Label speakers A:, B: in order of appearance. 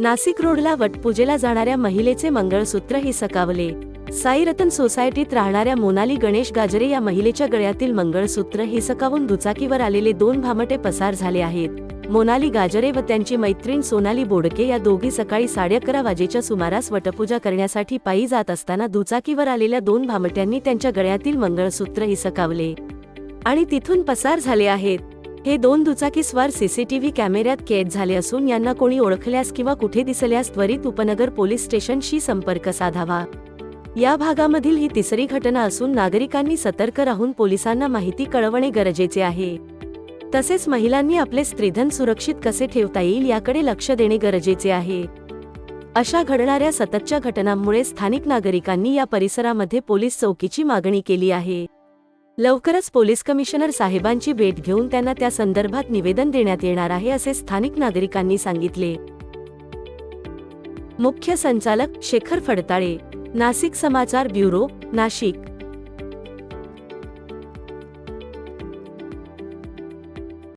A: नाशिक रोडला वटपूजेला जाणाऱ्या महिलेचे मंगळसूत्र ही सकावले साईरतन सोसायटीत राहणाऱ्या मोनाली गणेश गाजरे या महिलेच्या गळ्यातील मंगळसूत्र ही सकावून दुचाकीवर आलेले दोन भामटे पसार झाले आहेत. मोनाली गाजरे व त्यांची मैत्रीण सोनाली बोडके या दोघी सकाळी साडे अकरा वाजेच्या सुमारास वटपूजा करण्यासाठी पायी जात असताना दुचाकीवर आलेल्या दोन भामट्यांनी त्यांच्या गळ्यातील मंगळसूत्र हिसकावले. आणि तिथून पसार झाले आहेत. हे दोन दुचाकीस्वार सीसीटीव्ही कॅमेऱ्यात कैद झाले असून यांना कोणी ओळखल्यास किंवा कुठे दिसल्यास त्वरित उपनगर पोलीस स्टेशनशी संपर्क साधावा. या भागामधील ही तिसरी घटना असून नागरिकांनी सतर्क राहून पोलिसांना माहिती कळवणे गरजेचे आहे. तसेच महिलांनी आपले स्त्रीधन सुरक्षित कसे ठेवता येईल याकडे लक्ष देणे गरजेचे आहे. अशा घडणाऱ्या सततच्या घटनांमुळे स्थानिक नागरिकांनी या परिसरामध्ये पोलीस चौकीची मागणी केली आहे. लवकरच पोलीस कमिशनर साहेबांची भेट घेऊन त्यांना त्या संदर्भात निवेदन देण्यात येणार आहे असे स्थानिक नागरिकांनी सांगितले. मुख्य संचालक शेखर फडताळे नाशिक समाचार ब्युरो नाशिक.